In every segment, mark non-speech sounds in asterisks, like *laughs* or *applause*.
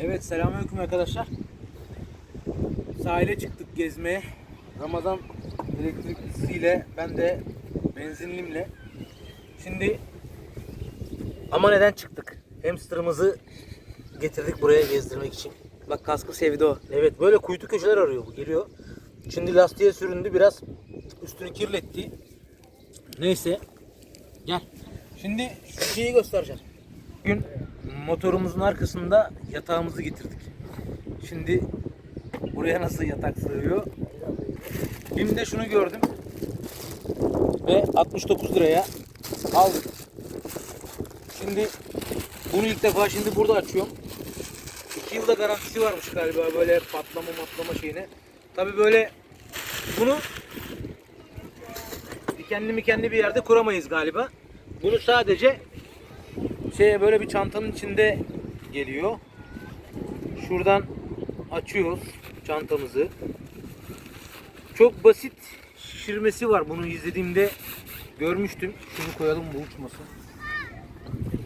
Evet selamünaleyküm arkadaşlar. Sahile çıktık gezmeye. Ramazan elektriklisiyle ben de benzinlimle. Şimdi ama neden çıktık? Hamsterımızı getirdik buraya gezdirmek için. Bak kaskı sevdi o. Evet böyle kuytu köşeler arıyor bu geliyor. Şimdi lastiğe süründü biraz üstünü kirletti. Neyse gel. Şimdi şeyi göstereceğim. Bugün motorumuzun arkasında yatağımızı getirdik. Şimdi buraya nasıl yatak sığıyor? Şimdi de şunu gördüm. Ve 69 liraya aldık. Şimdi bunu ilk defa şimdi burada açıyorum. 2 yılda garantisi varmış galiba böyle patlama matlama şeyine. Tabi böyle bunu dikenli kendi bir yerde kuramayız galiba. Bunu sadece şeye böyle bir çantanın içinde geliyor. Şuradan açıyoruz çantamızı. Çok basit şişirmesi var. Bunu izlediğimde görmüştüm. Şunu koyalım bu uçmasın.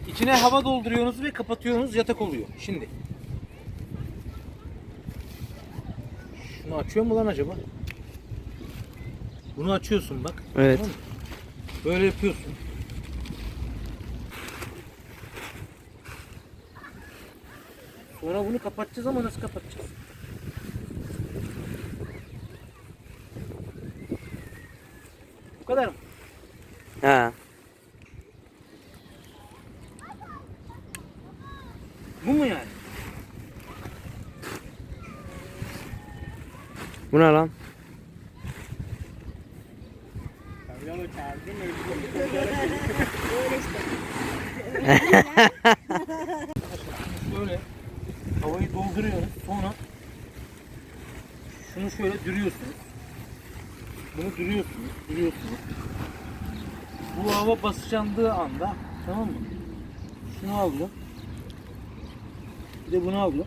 İçine hava dolduruyorsunuz ve kapatıyorsunuz yatak oluyor. Şimdi. Şunu açıyor mu lan acaba? Bunu açıyorsun bak. Evet. Tamam? Böyle yapıyorsun. Sonra bunu kapatacağız ama nasıl kapatacağız? Bu kadar mı? Ha. Bu mu yani? Bu ne lan? Böyle *laughs* havayı dolduruyoruz. Sonra şunu şöyle dürüyorsunuz. Bunu dürüyorsunuz, dürüyorsunuz. Bu hava basıcandığı anda tamam mı? Şunu alıyor. Bir de bunu alıyor.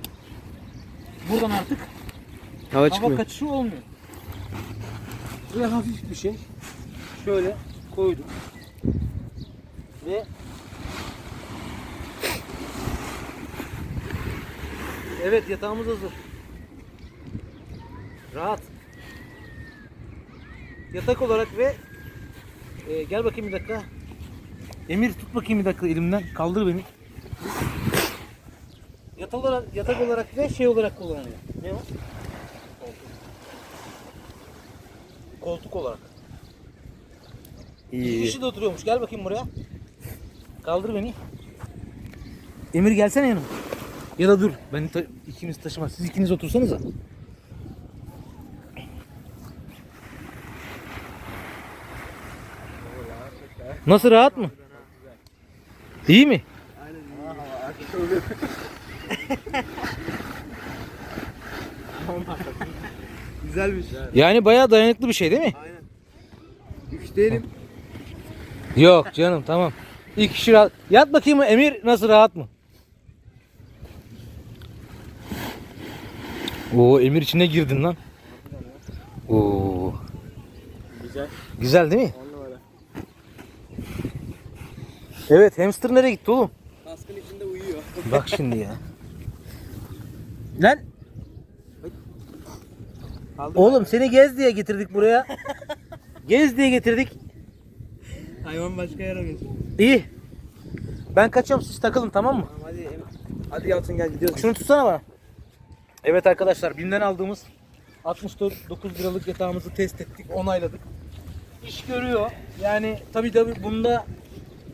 Buradan artık Hava hava çıkmıyor. kaçışı olmuyor. Böyle hafif bir şey. Şöyle koydum. Ve Evet yatağımız hazır. Rahat. Yatak olarak ve e, gel bakayım bir dakika. Emir tut bakayım bir dakika elimden. Kaldır beni. Yatak olarak, yatak olarak ve şey olarak kullanılıyor. Ne o? Koltuk. Koltuk olarak. İki İyi. kişi de oturuyormuş. Gel bakayım buraya. Kaldır beni. Emir gelsene yanıma. Ya da dur. Beni ta- ikimiz taşımaz. Siz ikiniz otursanıza. Nasıl rahat mı? İyi mi? Güzelmiş. Yani bayağı dayanıklı bir şey değil mi? Üşütelim. Yok canım tamam. İki kişi rahat. Yat bakayım Emir nasıl rahat mı? Oo Emir içine girdin lan. Oo. Güzel. Güzel değil mi? Evet hamster nereye gitti oğlum? Kaskın içinde uyuyor. *laughs* Bak şimdi ya. Lan Kaldır oğlum seni gez diye getirdik buraya. Gez diye getirdik. Hayvan başka yere götür. İyi. Ben kaçıyorum siz takılın tamam mı? Tamam hadi. Hadi Yalçın gel gidiyoruz. Şunu tutsana bana. Evet arkadaşlar BİM'den aldığımız 69 liralık yatağımızı test ettik, onayladık. İş görüyor. Yani tabi tabi bunda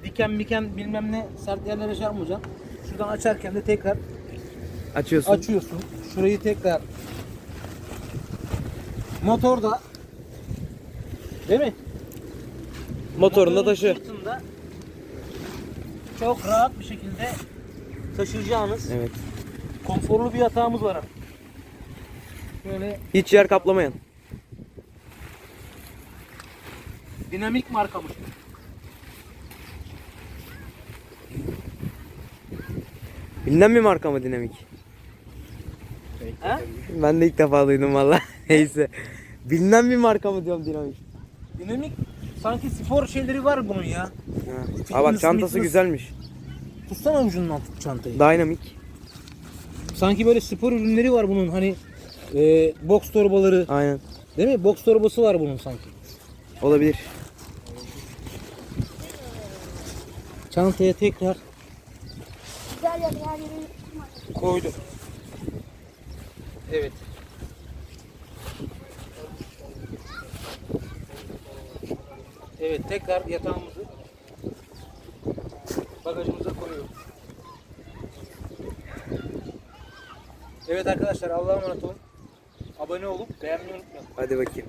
diken miken bilmem ne sert yerlere çarpmayacaksın. Şuradan açarken de tekrar Açıyorsun. açıyorsun. Şurayı tekrar motorda değil mi? Motorunda Motorun taşı. sırtında Çok rahat bir şekilde taşıyacağınız Evet. konforlu bir yatağımız var. Böyle Hiç yer kaplamayan. dinamik markamış. Bilinen bir marka mı dinamik? Ha? Ben de ilk defa duydum valla. *laughs* Neyse. Bilinen bir marka mı diyorum dinamik. Dinamik sanki spor şeyleri var bunun ya. Ha. Aa bak çantası fitness. güzelmiş. Tutsana ucundan tut çantayı. Dynamic. Sanki böyle spor ürünleri var bunun hani e, boks torbaları Aynen. değil mi? Boks torbası var bunun sanki. Olabilir. Çantaya tekrar Güzel yer her yere koydum. Evet. Evet tekrar yatağımızı bagajımıza koyuyoruz. Evet arkadaşlar Allah'a emanet olun. Abone olup beğenmeyi unutmayın. Hadi bakayım.